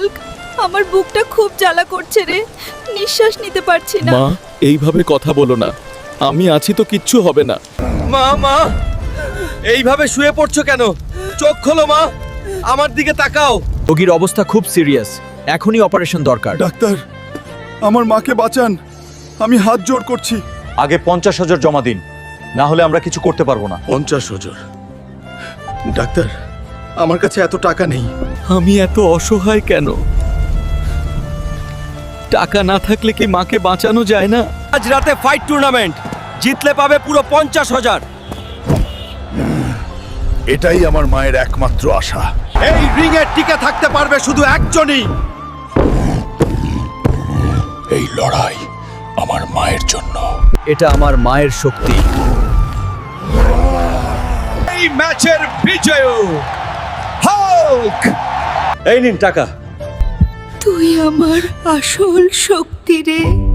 Hulk আমার বুকটা খুব জ্বালা করছে রে। নিঃশ্বাস নিতে পারছি না। মা এইভাবে কথা বলো না। আমি আছি তো কিচ্ছু হবে না। মা মা এইভাবে শুয়ে পড়ছো কেন? চোখ খোলো মা। আমার দিকে তাকাও। রোগীর অবস্থা খুব সিরিয়াস। এখনই অপারেশন দরকার। ডাক্তার আমার মাকে বাঁচান। আমি হাত জোড় করছি। আগে পঞ্চাশ হাজার জমা দিন। না হলে আমরা কিছু করতে পারব না। পঞ্চাশ হাজার। ডাক্তার আমার কাছে এত টাকা নেই। আমি এত অসহায় কেন? টাকা না থাকলে কি মাকে বাঁচানো যায় না? আজ রাতে ফাইট টুর্নামেন্ট জিতলে পাবে পুরো পঞ্চাশ হাজার। এটাই আমার মায়ের একমাত্র আশা। এই রিং এর টিকে থাকতে পারবে শুধু একজনই। এই লড়াই আমার মায়ের জন্য। এটা আমার মায়ের শক্তি। এই ম্যাচের বিজয়। হাল্ক! এই নিন টাকা। তুই আমার আসল শক্তি রে।